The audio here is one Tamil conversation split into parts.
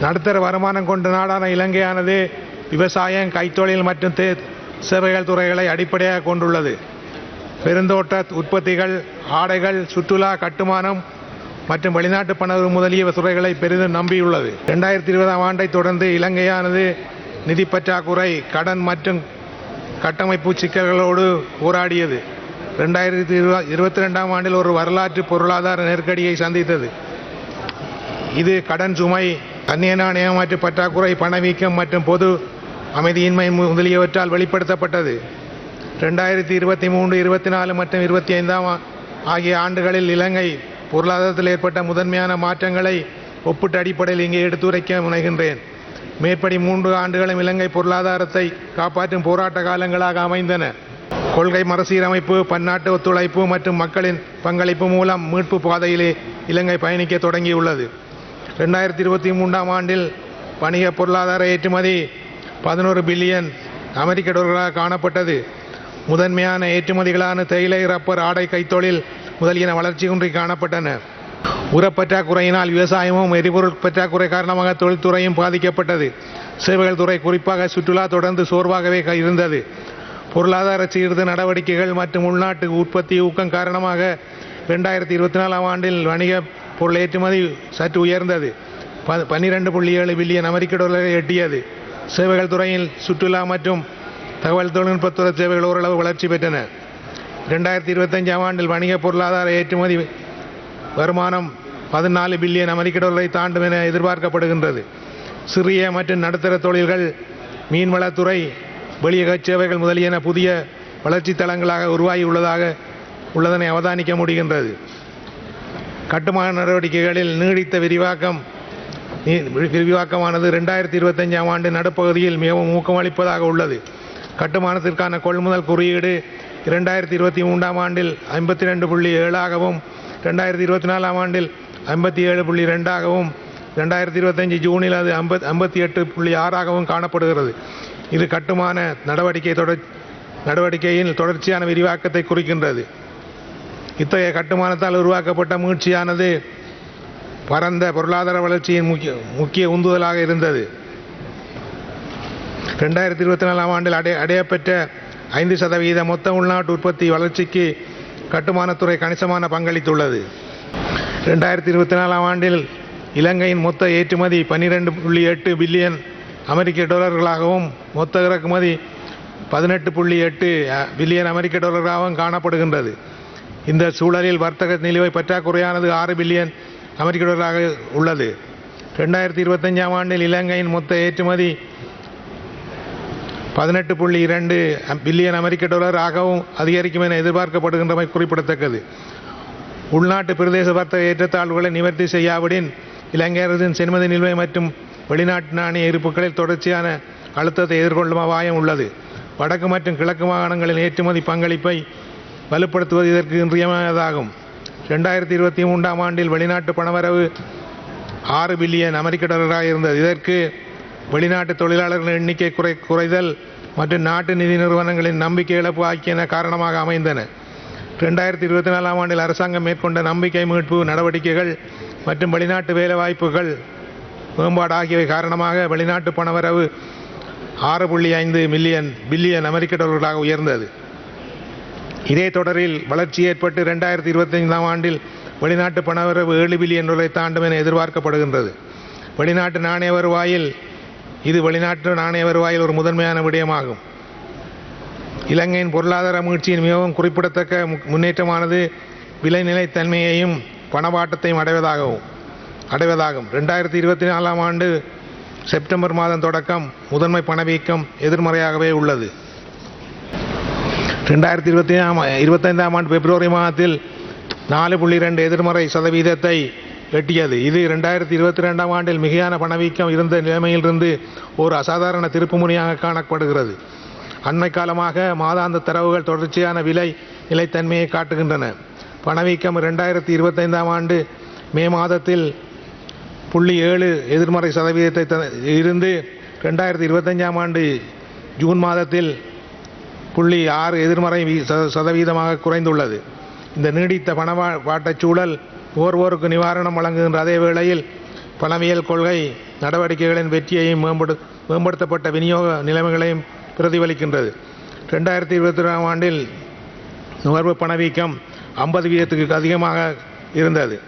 நடுத்தர வருமானம் கொண்ட நாடான இலங்கையானது விவசாயம் கைத்தொழில் மற்றும் தே- சேவைகள் துறைகளை அடிப்படையாக கொண்டுள்ளது. பெருந்தோட்ட உற்பத்திகள் ஆடைகள் சுற்றுலா கட்டுமானம் மற்றும் வெளிநாட்டு பண முதலிய துறைகளை பெரிதும் நம்பியுள்ளது. இரண்டாயிரத்தி இருபதாம் ஆண்டை தொடர்ந்து இலங்கையானது நிதி பற்றாக்குறை கடன் மற்றும் கட்டமைப்பு சிக்கல்களோடு போராடியது. ரெண்டாயிரத்தி இருபத்தி ரெண்டாம் ஆண்டில் ஒரு வரலாற்று பொருளாதார நெருக்கடியை சந்தித்தது. இது கடன் சுமை அந்நிய ஏமாற்று பற்றாக்குறை பணவீக்கம் மற்றும் பொது அமைதியின்மை முதலியவற்றால் வெளிப்படுத்தப்பட்டது. ரெண்டாயிரத்தி இருபத்தி மூன்று இருபத்தி நாலு மற்றும் இருபத்தி ஐந்தாம் ஆகிய ஆண்டுகளில் இலங்கை பொருளாதாரத்தில் ஏற்பட்ட முதன்மையான மாற்றங்களை ஒப்பிட்ட அடிப்படையில் இங்கே எடுத்துரைக்க முனைகின்றேன். மேற்படி மூன்று ஆண்டுகளும் இலங்கை பொருளாதாரத்தை காப்பாற்றும் போராட்ட காலங்களாக அமைந்தன. கொள்கை மறுசீரமைப்பு பன்னாட்டு ஒத்துழைப்பு மற்றும் மக்களின் பங்களிப்பு மூலம் மீட்பு பாதையிலே இலங்கை பயணிக்க தொடங்கியுள்ளது. ரெண்டாயிரத்தி இருபத்தி மூன்றாம் ஆண்டில் வணிக பொருளாதார ஏற்றுமதி பதினோரு பில்லியன் அமெரிக்க டாலர்களாக காணப்பட்டது. முதன்மையான ஏற்றுமதிகளான தேயிலை ரப்பர் ஆடை கைத்தொழில் முதலியன வளர்ச்சியின்றி காணப்பட்டன. உரப்பற்றாக்குறையினால் விவசாயமும் எரிபொருள் பற்றாக்குறை காரணமாக தொழில்துறையும் பாதிக்கப்பட்டது. சேவைகள் துறை குறிப்பாக சுற்றுலா தொடர்ந்து சோர்வாகவே இருந்தது. பொருளாதார சீர்திருத்த நடவடிக்கைகள் மற்றும் உள்நாட்டு உற்பத்தி ஊக்கம் காரணமாக ரெண்டாயிரத்தி இருபத்தி நாலாம் ஆண்டில் வணிக பொருள் ஏற்றுமதி சற்று உயர்ந்தது. ப பன்னிரெண்டு புள்ளி ஏழு பில்லியன் அமெரிக்க டாலரை எட்டியது. சேவைகள் துறையில் சுற்றுலா மற்றும் தகவல் தொழில்நுட்பத்துறை சேவைகள் ஓரளவு வளர்ச்சி பெற்றன. ரெண்டாயிரத்தி இருபத்தஞ்சாம் ஆண்டில் வணிக பொருளாதார ஏற்றுமதி வருமானம் பதினாலு பில்லியன் அமெரிக்க டாலரை தாண்டும் என எதிர்பார்க்கப்படுகின்றது. சிறிய மற்றும் நடுத்தர தொழில்கள் மீன்வளத்துறை வெளியகச் சேவைகள் முதலியன புதிய வளர்ச்சி தளங்களாக உருவாகி உள்ளதாக உள்ளதனை அவதானிக்க முடிகின்றது. கட்டுமான நடவடிக்கைகளில் நீடித்த விரிவாக்கம். விரிவாக்கமானது ரெண்டாயிரத்தி இருபத்தஞ்சாம் ஆண்டு நடுப்பகுதியில் மிகவும் ஊக்கமளிப்பதாக உள்ளது. கட்டுமானத்திற்கான கொள்முதல் குறியீடு இரண்டாயிரத்தி இருபத்தி மூன்றாம் ஆண்டில் ஐம்பத்தி ரெண்டு புள்ளி ஏழாகவும் ரெண்டாயிரத்தி இருபத்தி நாலாம் ஆண்டில் ஐம்பத்தி ஏழு புள்ளி ரெண்டாகவும் ரெண்டாயிரத்தி இருபத்தஞ்சு ஜூனில் அது ஐம்பத் ஐம்பத்தி எட்டு புள்ளி ஆறாகவும் காணப்படுகிறது. இது கட்டுமான நடவடிக்கை தொடர் நடவடிக்கையின் தொடர்ச்சியான விரிவாக்கத்தை குறிக்கின்றது. இத்தகைய கட்டுமானத்தால் உருவாக்கப்பட்ட முயற்சியானது பரந்த பொருளாதார வளர்ச்சியின் முக்கிய முக்கிய உந்துதலாக இருந்தது. ரெண்டாயிரத்தி இருபத்தி நாலாம் ஆண்டில் அடைய அடையப்பெற்ற ஐந்து சதவீத மொத்த உள்நாட்டு உற்பத்தி வளர்ச்சிக்கு கட்டுமானத்துறை கணிசமான பங்களித்துள்ளது. ரெண்டாயிரத்தி இருபத்தி நாலாம் ஆண்டில் இலங்கையின் மொத்த ஏற்றுமதி பன்னிரெண்டு புள்ளி எட்டு பில்லியன் அமெரிக்க டாலர்களாகவும் மொத்த இறக்குமதி பதினெட்டு புள்ளி எட்டு பில்லியன் அமெரிக்க டாலர்களாகவும் காணப்படுகின்றது. இந்த சூழலில் வர்த்தக நிலுவை பற்றாக்குறையானது ஆறு பில்லியன் அமெரிக்க டாலராக உள்ளது. ரெண்டாயிரத்தி இருபத்தஞ்சாம் ஆண்டில் இலங்கையின் மொத்த ஏற்றுமதி பதினெட்டு புள்ளி இரண்டு பில்லியன் அமெரிக்க டாலர் ஆகவும் அதிகரிக்கும் என எதிர்பார்க்கப்படுகின்றமை குறிப்பிடத்தக்கது. உள்நாட்டு பிரதேச வர்த்தக ஏற்றத்தாழ்வுகளை நிவர்த்தி செய்யாவிடின் இலங்கை அரசின் சென்மதி நிலுவை மற்றும் வெளிநாட்டு நாணய இருப்புகளில் தொடர்ச்சியான அழுத்தத்தை எதிர்கொள்ளும் அபாயம் உள்ளது. வடக்கு மற்றும் கிழக்கு மாகாணங்களின் ஏற்றுமதி பங்களிப்பை வலுப்படுத்துவது இதற்கு இன்றியமையாததாகும். ரெண்டாயிரத்தி இருபத்தி மூன்றாம் ஆண்டில் வெளிநாட்டு பணவரவு ஆறு பில்லியன் அமெரிக்க டாலராக இருந்தது. இதற்கு வெளிநாட்டு தொழிலாளர்களின் எண்ணிக்கை குறை குறைதல் மற்றும் நாட்டு நிதி நிறுவனங்களின் நம்பிக்கை இழப்பு ஆகியன காரணமாக அமைந்தன. ரெண்டாயிரத்தி இருபத்தி நாலாம் ஆண்டில் அரசாங்கம் மேற்கொண்ட நம்பிக்கை மீட்பு நடவடிக்கைகள் மற்றும் வெளிநாட்டு வேலைவாய்ப்புகள் மேம்பாடு ஆகியவை காரணமாக வெளிநாட்டு பணவரவு ஆறு புள்ளி ஐந்து மில்லியன் பில்லியன் அமெரிக்க டாலர்களாக உயர்ந்தது. இதே தொடரில் வளர்ச்சி ஏற்பட்டு ரெண்டாயிரத்தி இருபத்தைந்தாம் ஆண்டில் வெளிநாட்டு பணவரவு ஏழு பில்லியன் டாலரை தாண்டும் என எதிர்பார்க்கப்படுகின்றது. வெளிநாட்டு நாணய வருவாயில் இது வெளிநாட்டு நாணய வருவாயில் ஒரு முதன்மையான விடயமாகும். இலங்கையின் பொருளாதார முயற்சியின் மிகவும் குறிப்பிடத்தக்க முன்னேற்றமானது விலைநிலைத்தன்மையையும் பணவாட்டத்தையும் அடைவதாகவும் அடைவதாகும். ரெண்டாயிரத்தி இருபத்தி நாலாம் ஆண்டு செப்டம்பர் மாதம் தொடக்கம் முதன்மை பணவீக்கம் எதிர்மறையாகவே உள்ளது. ரெண்டாயிரத்தி இருபத்தி இருபத்தைந்தாம் ஆண்டு பிப்ரவரி மாதத்தில் நாலு புள்ளி ரெண்டு எதிர்மறை சதவீதத்தை எட்டியது இது ரெண்டாயிரத்தி இருபத்தி ரெண்டாம் ஆண்டில் மிகையான பணவீக்கம் இருந்த நிலைமையிலிருந்து ஒரு அசாதாரண திருப்புமுனையாக காணப்படுகிறது அண்மை காலமாக மாதாந்த தரவுகள் தொடர்ச்சியான விலை நிலைத்தன்மையை காட்டுகின்றன பணவீக்கம் ரெண்டாயிரத்தி இருபத்தைந்தாம் ஆண்டு மே மாதத்தில் புள்ளி ஏழு எதிர்மறை சதவீதத்தை த- இருந்து ரெண்டாயிரத்தி இருபத்தஞ்சாம் ஆண்டு ஜூன் மாதத்தில் புள்ளி ஆறு எதிர்மறை சத- சதவீதமாக குறைந்துள்ளது. இந்த நீடித்த பணவா சூழல் ஓர்வோருக்கு நிவாரணம் வழங்குகின்ற அதே வேளையில் பணவியல் கொள்கை நடவடிக்கைகளின் வெற்றியையும் மேம்படு மேம்படுத்தப்பட்ட விநியோக நிலைமைகளையும் பிரதிபலிக்கின்றது. ரெண்டாயிரத்தி இருபத்தி ஒன்றாம் ஆண்டில் நுகர்வு பணவீக்கம் ஐம்பது வீதத்துக்கு அதிகமாக இருந்தது.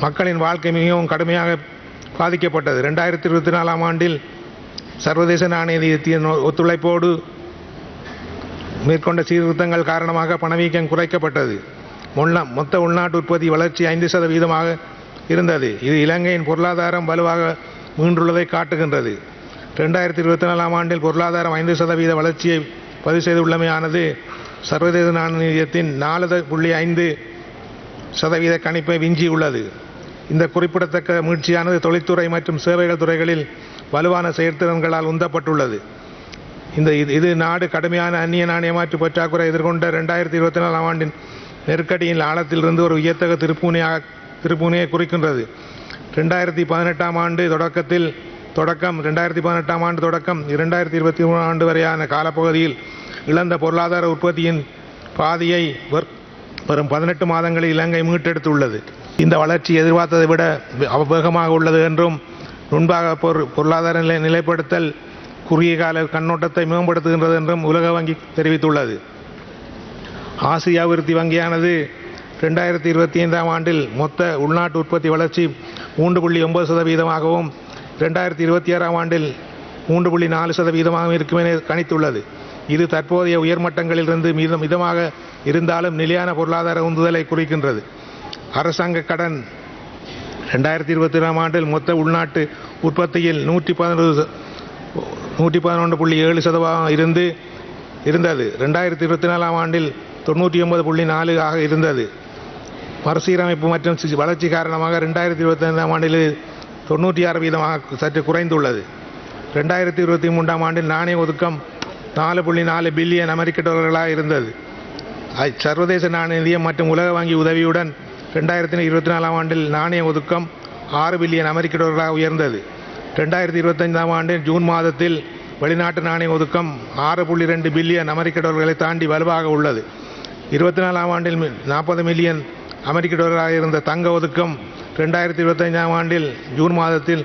மக்களின் வாழ்க்கை மிகவும் கடுமையாக பாதிக்கப்பட்டது. ரெண்டாயிரத்தி இருபத்தி நாலாம் ஆண்டில் சர்வதேச நாணய நிதியத்தின் ஒத்துழைப்போடு மேற்கொண்ட சீர்திருத்தங்கள் காரணமாக பணவீக்கம் குறைக்கப்பட்டது. முன்ன மொத்த உள்நாட்டு உற்பத்தி வளர்ச்சி ஐந்து சதவீதமாக இருந்தது. இது இலங்கையின் பொருளாதாரம் வலுவாக மீண்டுள்ளதை காட்டுகின்றது. ரெண்டாயிரத்தி இருபத்தி நாலாம் ஆண்டில் பொருளாதாரம் ஐந்து சதவீத வளர்ச்சியை பதிவு செய்துள்ளமையானது சர்வதேச நாணயத்தின் நாலு புள்ளி ஐந்து சதவீத கணிப்பை விஞ்சியுள்ளது. இந்த குறிப்பிடத்தக்க முயற்சியானது தொழில்துறை மற்றும் சேவைகள் துறைகளில் வலுவான செயற்திறன்களால் உந்தப்பட்டுள்ளது. இந்த இது இது நாடு கடுமையான அந்நிய நாணய மாற்று பற்றாக்குறை எதிர்கொண்ட ரெண்டாயிரத்தி இருபத்தி நாலாம் ஆண்டின் நெருக்கடியின் ஆழத்திலிருந்து ஒரு வியத்தக திருப்பூனையாக திருப்பூனையை குறிக்கின்றது. ரெண்டாயிரத்தி பதினெட்டாம் ஆண்டு தொடக்கத்தில் தொடக்கம் ரெண்டாயிரத்தி பதினெட்டாம் ஆண்டு தொடக்கம் இரண்டாயிரத்தி இருபத்தி மூணு ஆண்டு வரையான காலப்பகுதியில் இழந்த பொருளாதார உற்பத்தியின் பாதியை வரும் பதினெட்டு மாதங்களில் இலங்கை மீட்டெடுத்துள்ளது. இந்த வளர்ச்சி எதிர்பார்த்ததை விட வேகமாக உள்ளது என்றும் முன்பாக பொருளாதார நிலை நிலைப்படுத்தல் குறுகிய கால கண்ணோட்டத்தை மேம்படுத்துகின்றது என்றும் உலக வங்கி தெரிவித்துள்ளது. ஆசிய அபிவிருத்தி வங்கியானது ரெண்டாயிரத்தி இருபத்தி ஐந்தாம் ஆண்டில் மொத்த உள்நாட்டு உற்பத்தி வளர்ச்சி மூன்று புள்ளி ஒன்பது சதவீதமாகவும் ரெண்டாயிரத்தி இருபத்தி ஆறாம் ஆண்டில் மூன்று புள்ளி நாலு சதவீதமாகவும் இருக்கும் என கணித்துள்ளது. இது தற்போதைய உயர்மட்டங்களிலிருந்து மீதம் மிதமாக இருந்தாலும் நிலையான பொருளாதார உந்துதலை குறிக்கின்றது. அரசாங்க கடன் ரெண்டாயிரத்தி இருபத்தி ஆறாம் ஆண்டில் மொத்த உள்நாட்டு உற்பத்தியில் நூற்றி பதினொன்று நூற்றி பதினொன்று புள்ளி ஏழு சதவீதம் இருந்து இருந்தது. ரெண்டாயிரத்தி இருபத்தி நாலாம் ஆண்டில் தொண்ணூற்றி ஒன்பது புள்ளி நாலு ஆக இருந்தது. மறுசீரமைப்பு மற்றும் வளர்ச்சி காரணமாக ரெண்டாயிரத்தி இருபத்தி ஐந்தாம் ஆண்டில் தொண்ணூற்றி ஆறு வீதமாக சற்று குறைந்துள்ளது. ரெண்டாயிரத்தி இருபத்தி மூன்றாம் ஆண்டில் நாணய ஒதுக்கம் நாலு புள்ளி நாலு பில்லியன் அமெரிக்க டாலர்களாக இருந்தது. சர்வதேச நாணய நிதியம் மற்றும் உலக வங்கி உதவியுடன் ரெண்டாயிரத்தி இருபத்தி நாலாம் ஆண்டில் நாணய ஒதுக்கம் ஆறு பில்லியன் அமெரிக்க டாலர்களாக உயர்ந்தது. ரெண்டாயிரத்தி இருபத்தைந்தாம் ஆண்டில் ஜூன் மாதத்தில் வெளிநாட்டு நாணய ஒதுக்கம் ஆறு புள்ளி ரெண்டு பில்லியன் அமெரிக்க டாலர்களை தாண்டி வலுவாக உள்ளது. இருபத்தி நாலாம் ஆண்டில் நாற்பது மில்லியன் அமெரிக்க டாலராக இருந்த தங்க ஒதுக்கம் ரெண்டாயிரத்தி இருபத்தைந்தாம் ஆண்டில் ஜூன் மாதத்தில்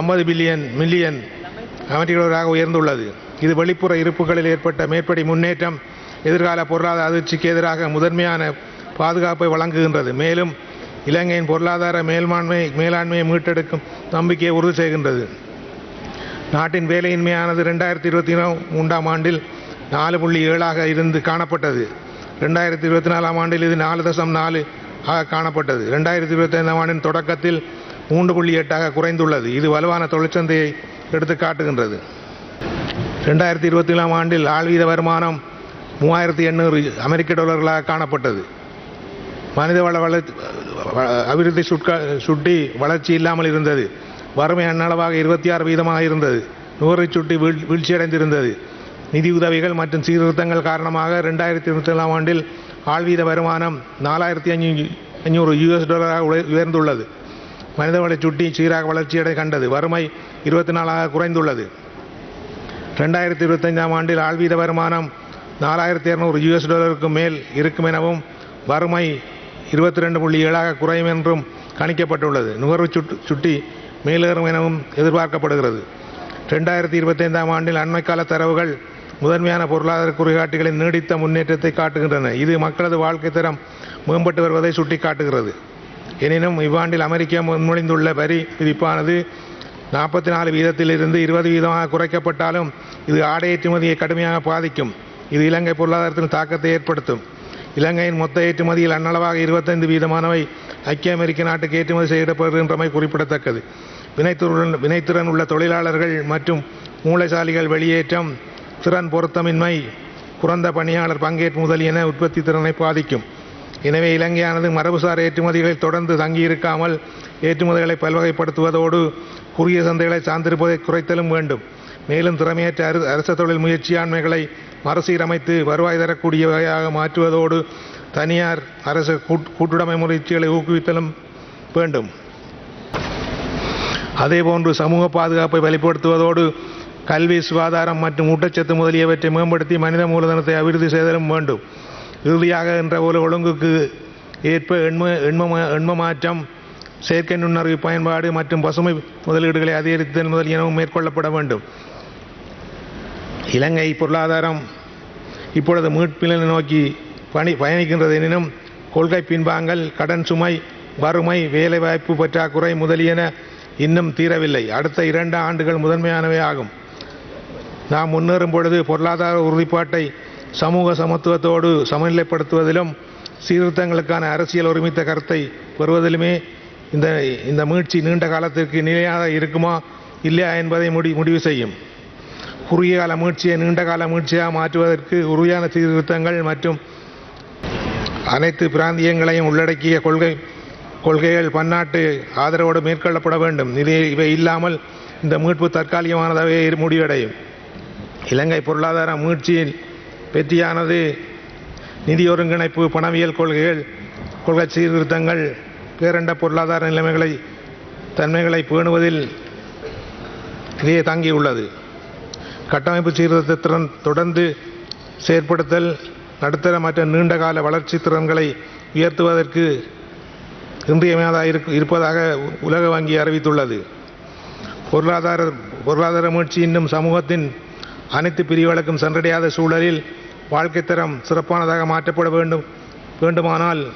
ஐம்பது பில்லியன் மில்லியன் அமெரிக்க டாலராக உயர்ந்துள்ளது. இது வெளிப்புற இருப்புகளில் ஏற்பட்ட மேற்படி முன்னேற்றம் எதிர்கால பொருளாதார அதிர்ச்சிக்கு எதிராக முதன்மையான பாதுகாப்பை வழங்குகின்றது. மேலும் இலங்கையின் பொருளாதார மேல்மாண்மை மேலாண்மையை மீட்டெடுக்கும் நம்பிக்கையை உறுதி செய்கின்றது. நாட்டின் வேலையின்மையானது ரெண்டாயிரத்தி இருபத்தி மூன்றாம் ஆண்டில் நாலு புள்ளி ஏழாக இருந்து காணப்பட்டது. ரெண்டாயிரத்தி இருபத்தி நாலாம் ஆண்டில் இது நாலு தசம் நாலு ஆக காணப்பட்டது. ரெண்டாயிரத்தி இருபத்தி ஐந்தாம் ஆண்டின் தொடக்கத்தில் மூன்று புள்ளி எட்டாக குறைந்துள்ளது. இது வலுவான தொழிற்சந்தையை எடுத்து காட்டுகின்றது. ரெண்டாயிரத்தி இருபத்தி ஏழாம் ஆண்டில் ஆழ்வீத வருமானம் மூவாயிரத்தி எண்ணூறு அமெரிக்க டாலர்களாக காணப்பட்டது. மனிதவள வள அபிவிருத்தி சுட்க சுட்டி வளர்ச்சி இல்லாமல் இருந்தது. வறுமை அன்னளவாக இருபத்தி ஆறு வீதமாக இருந்தது. நுகர்வை சுட்டி வீழ் வீழ்ச்சியடைந்திருந்தது. நிதி உதவிகள் மற்றும் சீர்திருத்தங்கள் காரணமாக ரெண்டாயிரத்தி இருபத்தி ஏழாம் ஆண்டில் ஆழ்வீத வருமானம் நாலாயிரத்தி அஞ்சு அஞ்சூறு யூஎஸ் டாலராக உயர்ந்துள்ளது. மனிதவளை சுட்டி சீராக வளர்ச்சியடை கண்டது. வறுமை இருபத்தி நாலாக குறைந்துள்ளது. ரெண்டாயிரத்தி இருபத்தஞ்சாம் ஆண்டில் ஆழ்வீத வருமானம் நாலாயிரத்தி இரநூறு யூஎஸ் டாலருக்கு மேல் இருக்கும் எனவும் வறுமை இருபத்தி ரெண்டு புள்ளி ஏழாக குறையும் என்றும் கணிக்கப்பட்டுள்ளது. நுகர்வு சுட்டு சுட்டி மேலேறும் எனவும் எதிர்பார்க்கப்படுகிறது. ரெண்டாயிரத்தி இருபத்தைந்தாம் ஆண்டில் அண்மைக்கால தரவுகள் முதன்மையான பொருளாதார குறிகாட்டிகளின் நீடித்த முன்னேற்றத்தை காட்டுகின்றன. இது மக்களது வாழ்க்கை தரம் மேம்பட்டு வருவதை சுட்டிக்காட்டுகிறது. எனினும் இவ்வாண்டில் அமெரிக்கா முன்மொழிந்துள்ள வரி விதிப்பானது நாற்பத்தி நாலு வீதத்திலிருந்து இருபது வீதமாக குறைக்கப்பட்டாலும் இது ஆடை ஏற்றுமதியை கடுமையாக பாதிக்கும். இது இலங்கை பொருளாதாரத்தில் தாக்கத்தை ஏற்படுத்தும். இலங்கையின் மொத்த ஏற்றுமதியில் அன்னளவாக இருபத்தைந்து வீதமானவை ஐக்கிய அமெரிக்க நாட்டுக்கு ஏற்றுமதி செய்யப்படுகின்றமை குறிப்பிடத்தக்கது. வினைத்திறன் வினைத்திறன் உள்ள தொழிலாளர்கள் மற்றும் மூளைசாலிகள் வெளியேற்றம் திறன் பொருத்தமின்மை குறைந்த பணியாளர் பங்கேற்பு முதலியன உற்பத்தி திறனை பாதிக்கும். எனவே இலங்கையானது மரபுசார் ஏற்றுமதிகளில் தொடர்ந்து தங்கியிருக்காமல் ஏற்றுமதிகளை பல்வகைப்படுத்துவதோடு குறுகிய சந்தைகளை சார்ந்திருப்பதை குறைத்தலும் வேண்டும். மேலும் திறமையற்ற அரு அரச தொழில் முயற்சியாண்மைகளை மறுசீரமைத்து வருவாய் தரக்கூடிய வகையாக மாற்றுவதோடு தனியார் அரசு கூட்டுடைமை முயற்சிகளை ஊக்குவித்தலும் வேண்டும். அதேபோன்று சமூக பாதுகாப்பை வெளிப்படுத்துவதோடு கல்வி சுகாதாரம் மற்றும் ஊட்டச்சத்து முதலியவற்றை மேம்படுத்தி மனித மூலதனத்தை அபிவிருத்தி செய்தலும் வேண்டும். இறுதியாக என்ற ஒரு ஒழுங்குக்கு ஏற்ப எண்ம எண்ம எண்ம மாற்றம் செயற்கை நுண்ணறிவு பயன்பாடு மற்றும் பசுமை முதலீடுகளை அதிகரித்தல் முதலியனவும் மேற்கொள்ளப்பட வேண்டும். இலங்கை பொருளாதாரம் இப்பொழுது மீட்பினை நோக்கி பணி பயணிக்கின்றது எனினும் கொள்கை பின்வாங்கல் கடன் சுமை வறுமை வேலைவாய்ப்பு பற்றாக்குறை முதலியன இன்னும் தீரவில்லை. அடுத்த இரண்டு ஆண்டுகள் முதன்மையானவை ஆகும். நாம் முன்னேறும் பொழுது பொருளாதார உறுதிப்பாட்டை சமூக சமத்துவத்தோடு சமநிலைப்படுத்துவதிலும் சீர்திருத்தங்களுக்கான அரசியல் ஒருமித்த கருத்தை பெறுவதிலுமே இந்த இந்த மீட்சி நீண்ட காலத்திற்கு நிலையாக இருக்குமா இல்லையா என்பதை முடி முடிவு செய்யும். குறுகிய கால மீட்சியை நீண்ட கால மீட்சியாக மாற்றுவதற்கு உறுதியான சீர்திருத்தங்கள் மற்றும் அனைத்து பிராந்தியங்களையும் உள்ளடக்கிய கொள்கை கொள்கைகள் பன்னாட்டு ஆதரவோடு மேற்கொள்ளப்பட வேண்டும். இது இவை இல்லாமல் இந்த மீட்பு தற்காலிகமானதாகவே முடிவடையும். இலங்கை பொருளாதார மீட்சியில் வெற்றியானது நிதி ஒருங்கிணைப்பு பணவியல் கொள்கைகள் கொள்கை சீர்திருத்தங்கள் பேரண்ட பொருளாதார நிலைமைகளை தன்மைகளை பேணுவதில் இதையே தங்கியுள்ளது. கட்டமைப்பு சீர்திருத்தத்துடன் தொடர்ந்து செயற்படுத்தல் நடுத்தர மற்றும் நீண்டகால வளர்ச்சி திறன்களை உயர்த்துவதற்கு இன்றியமையாதாக இருக்கு- இருப்பதாக உலக வங்கி அறிவித்துள்ளது. பொருளாதார பொருளாதார முயற்சி இன்னும் சமூகத்தின் அனைத்து பிரிவுகளுக்கும் சென்றடையாத சூழலில் வாழ்க்கை தரம் சிறப்பானதாக மாற்றப்பட வேண்டும் வேண்டுமானால்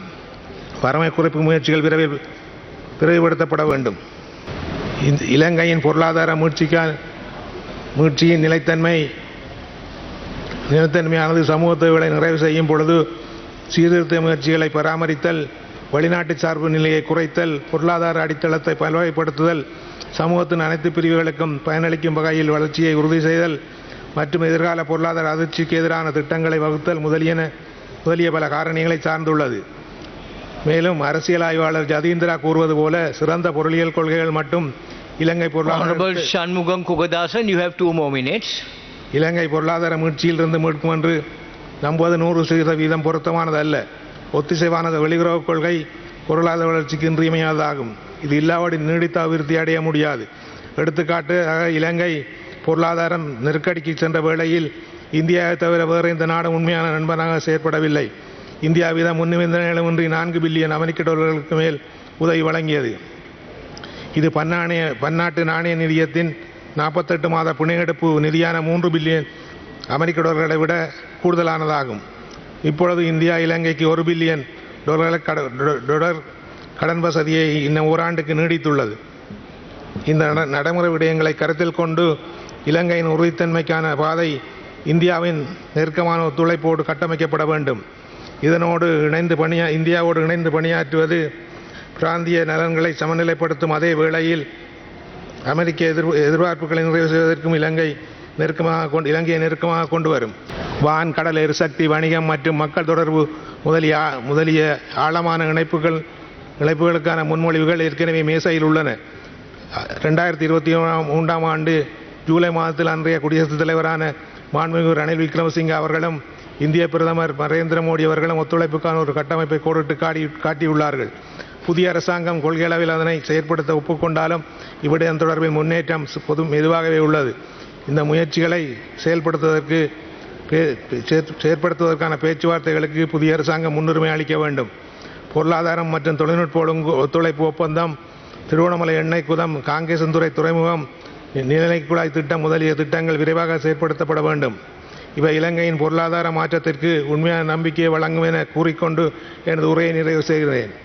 வறுமை குறைப்பு முயற்சிகள் விரைவில் விரைவுபடுத்தப்பட வேண்டும். இந்த இலங்கையின் பொருளாதார மீட்சிக்கான மீட்சியின் நிலைத்தன்மை நிலைத்தன்மையானது சமூகத்தை நிறைவு செய்யும் பொழுது சீர்திருத்த முயற்சிகளை பராமரித்தல் வெளிநாட்டு சார்பு நிலையை குறைத்தல் பொருளாதார அடித்தளத்தை பல்வகைப்படுத்துதல் சமூகத்தின் அனைத்து பிரிவுகளுக்கும் பயனளிக்கும் வகையில் வளர்ச்சியை உறுதி செய்தல் மற்றும் எதிர்கால பொருளாதார அதிர்ச்சிக்கு எதிரான திட்டங்களை வகுத்தல் முதலியன முதலிய பல காரணிகளை சார்ந்துள்ளது. மேலும் அரசியல் ஆய்வாளர் ஜதீந்திரா கூறுவது போல சிறந்த பொருளியல் கொள்கைகள் மட்டும் இலங்கை பொருளாதார Shanmugam Kugadasan, you have two more minutes. இலங்கை பொருளாதார மீட்சியிலிருந்து மீட்கும் என்று நம்புவது நூறு சதவீதம் பொருத்தமானது அல்ல ஒத்திசைவானது வெளியுறவுக் கொள்கை பொருளாதார வளர்ச்சிக்கு இன்றியமையாததாகும். இது இல்லாவிடில் நீடித்த அபிவிருத்தி அடைய முடியாது. எடுத்துக்காட்டு இலங்கை பொருளாதாரம் நெருக்கடிக்கு சென்ற வேளையில் இந்தியாவை தவிர வேறு இந்த நாடு உண்மையான நண்பனாக செயற்படவில்லை. இந்தியாவிடம் முன்னிபந்தனைகளுமின்றி நான்கு பில்லியன் அமெரிக்க டாலர்களுக்கு மேல் உதவி வழங்கியது. இது பன்னாணய பன்னாட்டு நாணய நிதியத்தின் நாற்பத்தெட்டு மாத பிணையெடுப்பு நிதியான மூன்று பில்லியன் அமெரிக்க டாலர்களை விட கூடுதலானதாகும். இப்பொழுது இந்தியா இலங்கைக்கு ஒரு பில்லியன் டாலர்களை கட- டாலர் கடன் வசதியை இன்னும் ஓராண்டுக்கு நீடித்துள்ளது. இந்த நட- நடைமுறை விடயங்களை கருத்தில் கொண்டு இலங்கையின் உறுதித்தன்மைக்கான பாதை இந்தியாவின் நெருக்கமான ஒத்துழைப்போடு கட்டமைக்கப்பட வேண்டும். இதனோடு இணைந்து பணியா இந்தியாவோடு இணைந்து பணியாற்றுவது பிராந்திய நலன்களை சமநிலைப்படுத்தும் அதே வேளையில் அமெரிக்க எதிர் எதிர்பார்ப்புகளை நிறைவு செய்வதற்கும் இலங்கை நெருக்கமாக கொண்டு இலங்கையை நெருக்கமாக கொண்டு வரும். வான் கடல் எரிசக்தி வணிகம் மற்றும் மக்கள் தொடர்பு முதலிய ஆ- முதலிய ஆழமான இணைப்புகள் இணைப்புகளுக்கான முன்மொழிவுகள் ஏற்கனவே மேசையில் உள்ளன. ரெண்டாயிரத்தி இருபத்தி மூன்றாம் ஆண்டு ஜூலை மாதத்தில் அன்றைய குடியரசுத் தலைவரான மாண்புமிகு ரணில் விக்ரமசிங்கே அவர்களும் இந்திய பிரதமர் நரேந்திர மோடி அவர்களும் ஒத்துழைப்புக்கான ஒரு கட்டமைப்பை கோடிட்டு காட்டி காட்டியுள்ளார்கள். புதிய அரசாங்கம் கொள்கையளவில் அதனை செயற்படுத்த ஒப்புக்கொண்டாலும் இவ்விடயம் தொடர்பில் முன்னேற்றம் பொது மெதுவாகவே உள்ளது. இந்த முயற்சிகளை செயல்படுத்துவதற்கு பே- செயற்- செயற்படுத்துவதற்கான பேச்சுவார்த்தைகளுக்கு புதிய அரசாங்கம் முன்னுரிமை அளிக்க வேண்டும். பொருளாதாரம் மற்றும் தொழில்நுட்ப ஒழுங்கு ஒத்துழைப்பு ஒப்பந்தம் திருவண்ணாமலை எண்ணெய் குதம் காங்கேசந்துறை துறைமுகம் நிலநிலை குழாய் திட்டம் முதலிய திட்டங்கள் விரைவாக செயற்படுத்தப்பட வேண்டும். இவை இலங்கையின் பொருளாதார மாற்றத்திற்கு உண்மையான நம்பிக்கையை வழங்கும் என கூறிக்கொண்டு எனது உரையை நிறைவு செய்கிறேன்.